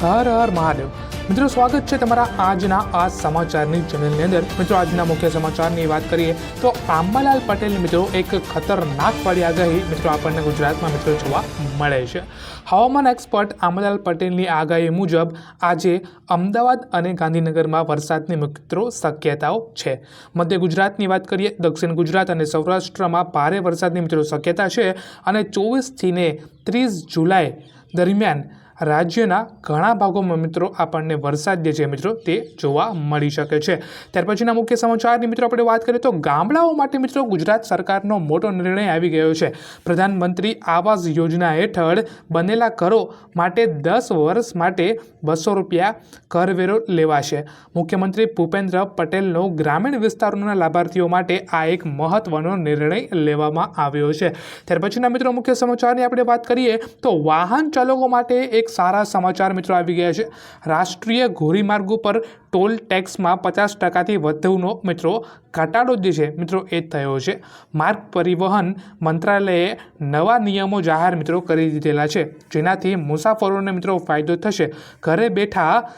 હર હર મહાદેવ. મિત્રો, સ્વાગત છે તમારા આજના આ સમાચારની ચેનલની અંદર. મિત્રો, આજના મુખ્ય સમાચારની વાત કરીએ તો આંબાલાલ પટેલ મિત્રો એક ખતરનાક પડી આગાહી મિત્રો આપણને ગુજરાતમાં મિત્રો જોવા મળે છે. હવામાન એક્સપર્ટ આંબાલાલ પટેલની આગાહી મુજબ આજે અમદાવાદ અને ગાંધીનગરમાં વરસાદની મિત્રો શક્યતાઓ છે. મધ્ય ગુજરાતની વાત કરીએ, દક્ષિણ ગુજરાત અને સૌરાષ્ટ્રમાં ભારે વરસાદની મિત્રો શક્યતા છે અને ચોવીસથી ને ત્રીસ જુલાઈ દરમિયાન રાજ્યના ઘણા ભાગોમાં મિત્રો આપણને વરસાદ જે છે મિત્રો તે જોવા મળી શકે છે. ત્યાર પછીના મુખ્ય સમાચારની મિત્રો આપણે વાત કરીએ તો ગામડાઓ માટે મિત્રો ગુજરાત સરકારનો મોટો નિર્ણય આવી ગયો છે. પ્રધાનમંત્રી આવાસ યોજના હેઠળ બનેલા ઘરો માટે દસ વર્ષ માટે બસો રૂપિયા કરવેરો લેવાશે. મુખ્યમંત્રી ભૂપેન્દ્ર પટેલનો ગ્રામીણ વિસ્તારોના લાભાર્થીઓ માટે આ એક મહત્વનો નિર્ણય લેવામાં આવ્યો છે. ત્યાર પછીના મિત્રો મુખ્ય સમાચારની આપણે વાત કરીએ તો વાહન ચાલકો માટે એક સારા સમાચાર મિત્રો આવી ગયા છે. રાષ્ટ્રીય ધોરીમાર્ગો ઉપર ટોલ ટેક્સમાં પચાસ ટકાથી વધુનો મિત્રો ઘટાડો જે છે, મિત્રો, એ થયો છે. માર્ગ પરિવહન મંત્રાલયે નવા નિયમો જાહેર, મિત્રો, કરી દીધેલા છે. જેનાથી મુસાફરોને, મિત્રો, ફાયદો થશે. ઘરે બેઠા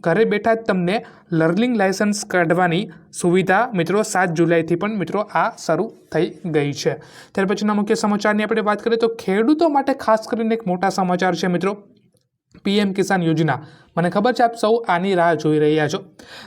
ઘરે બેઠા જ તમને લર્નિંગ લાયસન્સ કાઢવાની સુવિધા, મિત્રો, સાત જુલાઈથી પણ, મિત્રો, આ શરૂ થઈ ગઈ છે. ત્યાર પછીના મુખ્ય સમાચારની આપણે વાત કરીએ તો ખેડૂતો માટે ખાસ કરીને એક મોટા સમાચાર છે, મિત્રો. પીએમ કિસાન યોજના. મને ખબર છે, આપ સૌ આની રાહ જોઈ રહ્યા છો.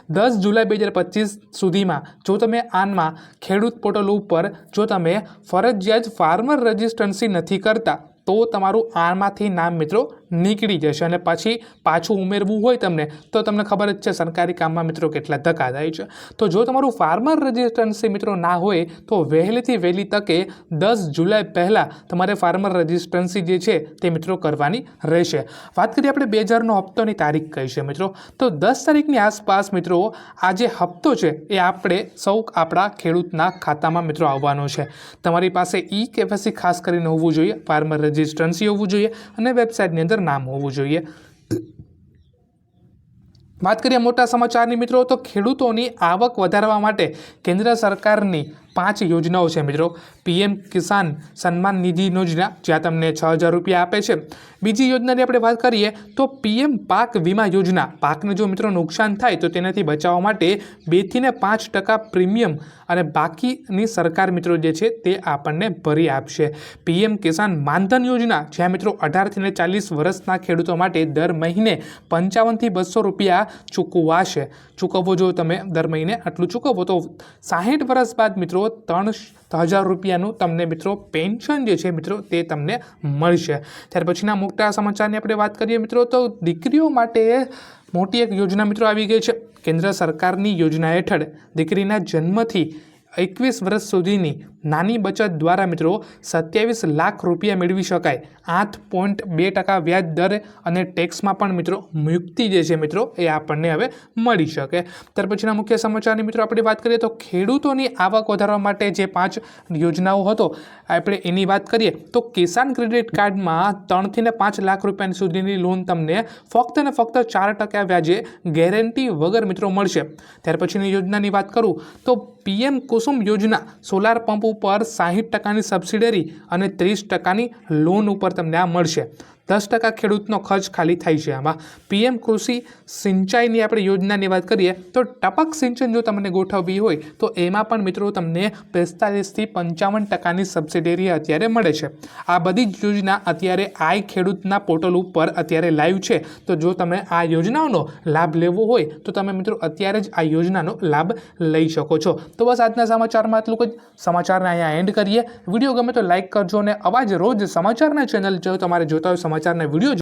દસ જુલાઈ બે હજાર પચીસ સુધીમાં, જો તમે આનમાં ખેડૂત પોર્ટલ ઉપર, જો તમે ફરજિયાત ફાર્મર રજિસ્ટ્રન્સી નથી કરતા, તો તમારું આમાંથી નામ મિત્રો નીકળી જશે અને પછી પાછું ઉમેરવું હોય તમને, તો તમને ખબર જ છે સરકારી કામમાં મિત્રો કેટલા ધક્કા થાય છે. તો જો તમારું ફાર્મર રજિસ્ટ્રન્સી મિત્રો ના હોય, તો વહેલીથી વહેલી તકે દસ જુલાઈ પહેલાં તમારે ફાર્મર રજિસ્ટ્રન્સી જે છે તે મિત્રો કરવાની રહેશે. વાત કરીએ આપણે બે હજારનો હપ્તોની તારીખ કહી છે મિત્રો? તો દસ તારીખની આસપાસ મિત્રો, આ જે હપ્તો છે એ આપણે સૌ આપણા ખેડૂતના ખાતામાં મિત્રો આવવાનો છે. તમારી પાસે ઈ કેવાયસી ખાસ કરીને હોવું જોઈએ ફાર્મર રજિસ્ટ્રન્સી હોવું જોઈએ અને વેબસાઇટની અંદર નામ હોવું જોઈએ. વાત કરીએ મોટા સમાચારની મિત્રો, તો ખેડૂતોની આવક વધારવા માટે કેન્દ્ર સરકારની પાંચ યોજનાઓ છે મિત્રો. પીએમ કિસાન સન્માન નિધિ યોજના જ્યાં તમને છ હજાર રૂપિયા આપે છે. બીજી યોજનાની આપણે વાત કરીએ તો પીએમ પાક વીમા યોજના. પાકને જો મિત્રો નુકસાન થાય તો તેનાથી બચાવવા માટે બેથી ને પાંચ ટકા પ્રીમિયમ અને બાકીની સરકાર મિત્રો જે છે તે આપણને ભરી આપશે. પીએમ કિસાન માનધન યોજના, જ્યાં મિત્રો અઢારથી ને ચાલીસ વર્ષના ખેડૂતો માટે દર મહિને પંચાવનથી બસો રૂપિયા ચૂકવાશે. ચૂકવવો જો તમે દર મહિને આટલું ચૂકવો તો સાહીઠ વર્ષ બાદ મિત્રો ત્રણ હજાર રૂપિયાનું તમને મિત્રો પેન્શન જે છે મિત્રો તે તમને મળશે. ત્યાર પછીના મોટા સમાચારની આપણે વાત કરીએ મિત્રો તો દીકરીઓ માટે મોટી એક યોજના મિત્રો આવી ગઈ છે. કેન્દ્ર સરકારની યોજના હેઠળ દીકરીના જન્મથી એકવીસ વર્ષ સુધીની નાની બચત દ્વારા મિત્રો સત્યાવીસ લાખ રૂપિયા મેળવી શકાય. આઠ પોઈન્ટ બે ટકા વ્યાજ દરે અને ટેક્સમાં પણ મિત્રો મુક્તિ જે છે મિત્રો એ આપણને હવે મળી શકે. ત્યાર પછીના મુખ્ય સમાચારની મિત્રો આપણે વાત કરીએ તો ખેડૂતોની આવક વધારવા માટે જે પાંચ યોજનાઓ હતો, આપણે એની વાત કરીએ તો કિસાન ક્રેડિટ કાર્ડમાં ત્રણથી ને પાંચ લાખ રૂપિયા સુધીની લોન તમને ફક્ત ને ફક્ત ચાર ટકા વ્યાજે ગેરંટી વગર મિત્રો મળશે. ત્યાર પછીની યોજનાની વાત કરું તો પીએમ કુસુમ યોજના સોલાર પંપ ઉપર સાહીઠ ટકાની સબસિડરી અને ત્રીસ ટકાની લોન ઉપર તમને આ મળશે. દસ ટકા ખેડૂતનો ખર્ચ ખાલી થાય છે. આમાં પીએમ કૃષિ સિંચાઈની આપણે યોજનાની વાત કરીએ, તો ટપક સિંચન જો તમને ગોઠવવી હોય, તો એમાં પણ મિત્રો તમને પિસ્તાલીસથી પંચાવન ટકાની સબસિડી અત્યારે મળે છે. આ બધી જ યોજના અત્યારે આઈ ખેડૂતના પોર્ટલ ઉપર અત્યારે લાઈવ છે. તો જો તમે આ યોજનાઓનો લાભ લેવો હોય, તો તમે મિત્રો અત્યારે જ આ યોજનાનો લાભ લઈ શકો છો. તો બસ આજના સમાચારમાં આટલું જ. સમાચારને અહીંયા એન્ડ કરીએ. વીડિયો ગમે તો લાઇક કરજો અને અવાજ રોજ સમાચારના ચેનલ જો તમારે જોતા હોય સમાચારના વીડિયો